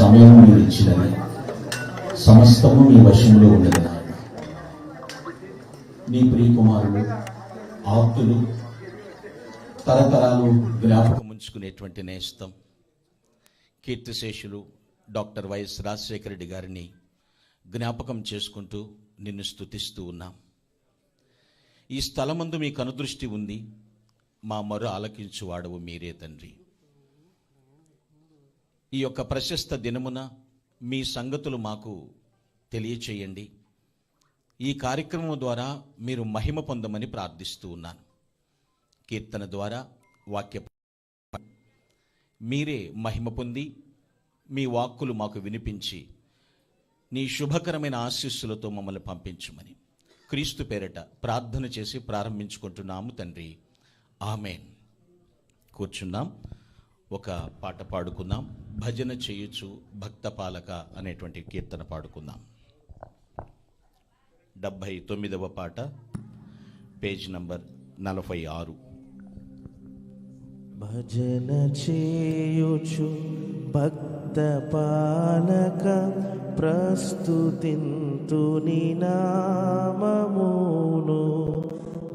సమయం మీరు ఇచ్చినది సమస్తము మీ వశంలో ఉన్నది నాయన. నీ ప్రియకుమారులు ఆప్తులు తరతరాలు జ్ఞాపకం ఉంచుకునేటువంటి నేస్తం కీర్తిశేషులు డాక్టర్ వైఎస్ రాజశేఖర రెడ్డి గారిని జ్ఞాపకం చేసుకుంటూ నిన్ను స్తుతిస్తూ ఉన్నాం. ఈ స్థలమందు మీ కనుదృష్టి ఉంది మా మరో ఆలకించువాడవు మీరే తండ్రి. ఈ యొక్క ప్రశస్త దినమున మీ సంగతులు మాకు తెలియచేయండి. ఈ కార్యక్రమం ద్వారా మీరు మహిమ పొందమని ప్రార్థిస్తూ ఉన్నాను. కీర్తన ద్వారా వాక్య మీరే మహిమ పొంది మీ వాక్కులు మాకు వినిపించి నీ శుభకరమైన ఆశీస్సులతో మమ్మల్ని పంపించుమని క్రీస్తు పేరట ప్రార్థన చేసి ప్రారంభించుకుంటున్నాము తండ్రి. ఆమెన్. కూర్చున్నాం. ఒక పాట పాడుకుందాం. భజన చేయొచ్చు భక్త పాలక అనేటువంటి కీర్తన పాడుకుందాం. డెబ్భై తొమ్మిదవ పాట పేజ్ నంబర్ నలభై ఆరు. భజన చేయుచు భక్త పాలక ప్రస్తుతింతుని నామమును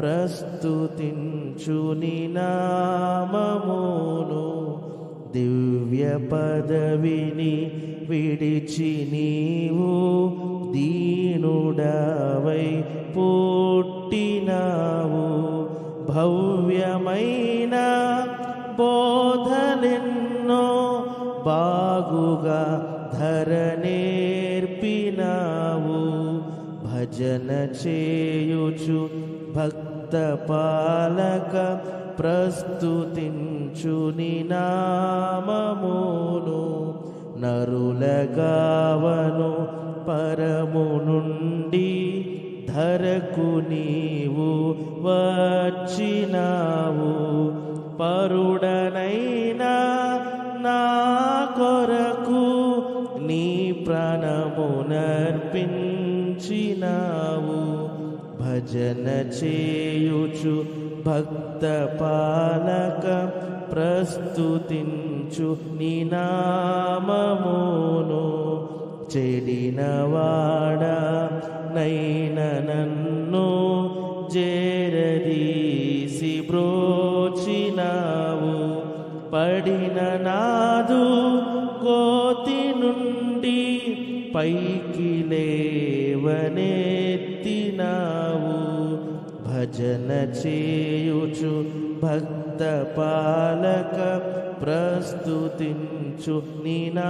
ప్రస్తుతించుని నామమును దివ్య పదవిని విడిచి నీవు దీనుడవై పుట్టినావు. భవ్యమైన బోధలెన్నో బాగుగా ధరనేర్పినావు భజన చేయుచు భక్తి పాలక ప్రస్తుతించుని నామమును నరులగావను పరము నుండి ధరకు నీవు వచ్చినావు. పరుడనైనా నా కొరకు నీ ప్రాణమునర్పించినా భజన చేయుచు భక్త పాలక ప్రస్తుతించు నినామమును చెడినవాడ నైన నన్ను జేరదీసి బ్రోచినావు. పడిన నాదు కోతి నుండి పైకి లేవనెత్తినా. భజన చేయుచు భక్త పాలక ప్రస్తుతించు నినామమును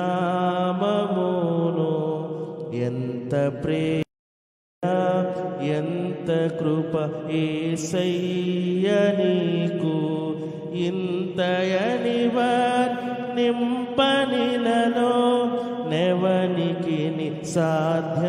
ఎంత ప్రే ఎంత కృప ఏసయ్య నీకు. ఇంతయనివర్ నింపనిలలో నెవనికి సాధ్యంబుగాదు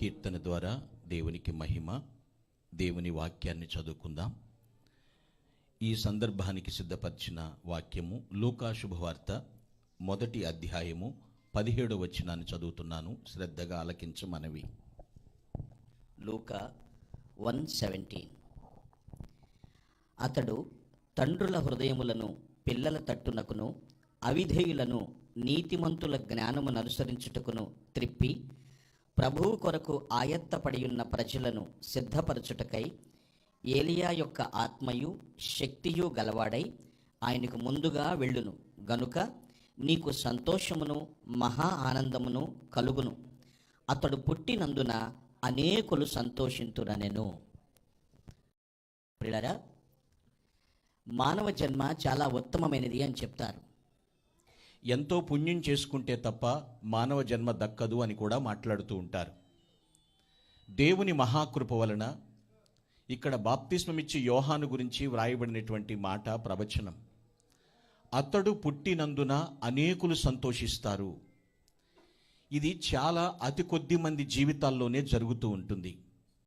కీర్తన ద్వారా దేవునికి మహిమ దేవుని వాక్యాన్ని చదువుకుందాం. ఈ సందర్భానికి సిద్ధపరిచిన వాక్యము లూకా శుభవార్త మొదటి అధ్యాయము పదిహేడు వచ్చినాన్ని చదువుతున్నాను. శ్రద్ధగా ఆలకించమనవి లూకా వన్ సెవెంటీన్. అతడు తండ్రుల హృదయములను పిల్లల తట్టునకును అవిధేయులను నీతిమంతుల జ్ఞానమును అనుసరించుటకును త్రిప్పి ప్రభువు కొరకు ఆయత్తపడియున్న ప్రజలను సిద్ధపరచుటకై ఏలియా యొక్క ఆత్మయు శక్తియు గలవాడై ఆయనకు ముందుగా వెళ్ళును. గనుక నీకు సంతోషమును మహా ఆనందమును కలుగును. అతడు పుట్టినందున అనేకులు సంతోషింతురనెను. ప్రియులారా మానవ జన్మ చాలా ఉత్తమమైనది అని చెప్తారు. ఎంతో పుణ్యం చేసుకుంటే తప్ప మానవ జన్మ దక్కదు అని కూడా మాట్లాడుతూ ఉంటారు. దేవుని మహాకృప వలన ఇక్కడ బాప్తిస్మమిచ్చి యోహాను గురించి వ్రాయబడినటువంటి మాట ప్రవచనం. అతడు పుట్టినందున అనేకులు సంతోషిస్తారు. ఇది చాలా అతి కొద్ది మంది జీవితాల్లోనే జరుగుతూ ఉంటుంది.